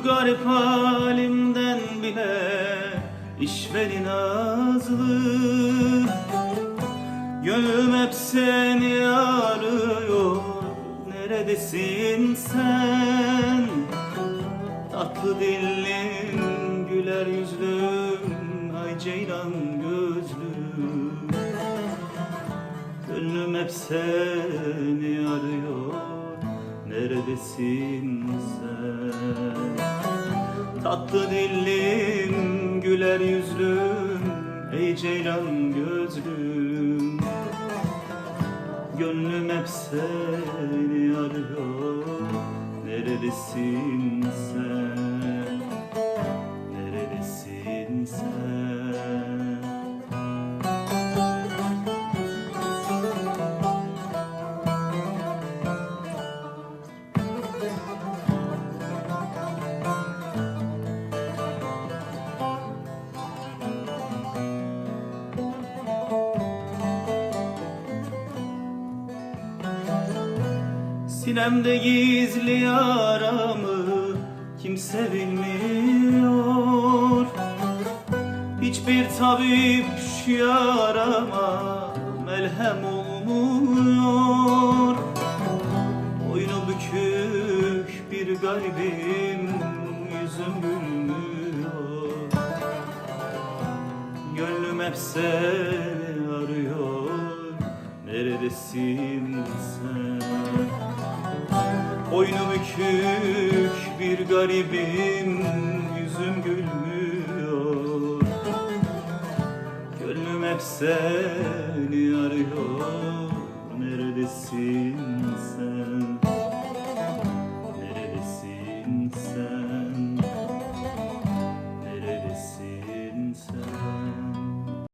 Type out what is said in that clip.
Garip halimden bile işveri nazlı Gönlüm hep seni arıyor Neredesin sen? Tatlı dillin güler yüzlüm Ay ceylan gözlüm. Gönlüm hep seni arıyor Neredesin Tatlı dillim güler yüzlüm Ey ceylan gözlüm. Gönlüm hep seni arıyor Neredesin Sinemde gizli yaramı kimse bilmiyor Hiçbir tabip şu yarama melhem olmuyor. Boynu bükük bir garibim yüzüm gülmüyor. Gönlüm hep seni arıyor Neredesin sen? Boynu bükük bir garibim Yüzüm gülmüyor. Gönlüm hep seni arıyor. Neredesin